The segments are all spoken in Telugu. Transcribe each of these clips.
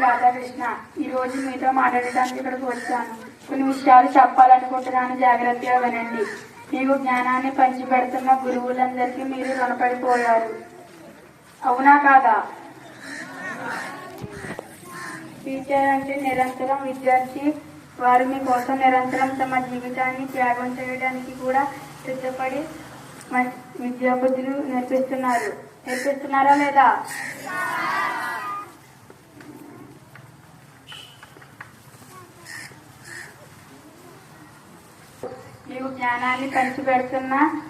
రాధాకృష్ణ ఈ రోజు మీతో మాట్లాడటానికి ఇక్కడికి వచ్చాను. కొన్ని విషయాలు చెప్పాలనుకుంటున్నాను జాగ్రత్తగా వినండి. మీకు జ్ఞానాన్ని పంచిపెడుతున్న గురువులందరికీ మీరు రుణపడిపోయారు. అవునా కాదా? టీచర్ అంటే నిరంతరం విద్యార్థి వారు మీకోసం నిరంతరం తమ జీవితాన్ని త్యాగం చేయడానికి కూడా సిద్ధపడి విద్యాబుద్ధులు నేర్పిస్తున్నారు. నేర్పిస్తున్నారా లేదా? మీకు జ్ఞానాన్ని పంచిపెడుతున్నా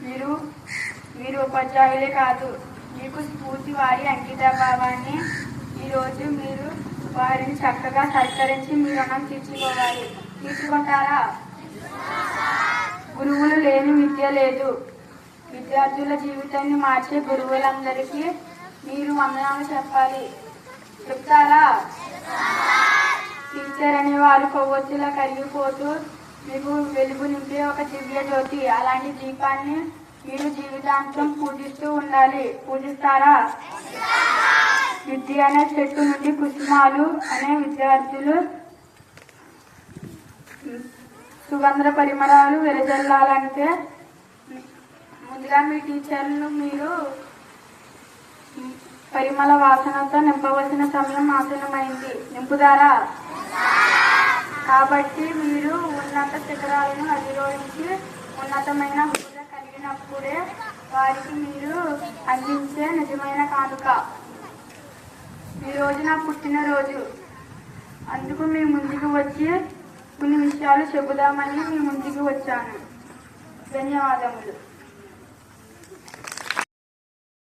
మీరు మీరు ఉపాధ్యాయులే కాదు. మీకు స్ఫూర్తి వారి అంకితాభావాన్ని ఈరోజు మీరు వారిని చక్కగా సత్కరించి మీ రుణం తీర్చుకోవాలి. తీర్చుకుంటారా? గురువులు లేని విద్య లేదు. విద్యార్థుల జీవితాన్ని మార్చే గురువులందరికీ మీరు వందనాలు చెప్పాలి. చెప్తారా? టీచర్ అనే వారు కొవ్వొత్తులా కరిగిపోతూ మీకు వెలుగు నింపే ఒక దివ్య జ్యోతి. అలాంటి దీపాన్ని మీరు జీవితాంతం పూజిస్తూ ఉండాలి. పూజిస్తారా? విద్య అనే చెట్టు నుండి కుసుమాలు అనే విద్యార్థులు సుగంధ పరిమళాలు వెదజల్లాలంటే ముందుగా మీ టీచర్లు మీరు పరిమళ వాసనతో నింపవలసిన సమయం ఆసనమైంది నింపుదారా కాబట్టి మీరు ఉన్నత శిఖరాలను అధిరోహించి ఉన్నతమైన హోదా కలిగినప్పుడే వారికి మీరు అందించే నిజమైన కానుక. ఈరోజు నా పుట్టినరోజు. అందుకు మీ ముందుకు వచ్చి కొన్ని విషయాలు చెబుదామని మీ ముందుకు వచ్చాను. ధన్యవాదములు.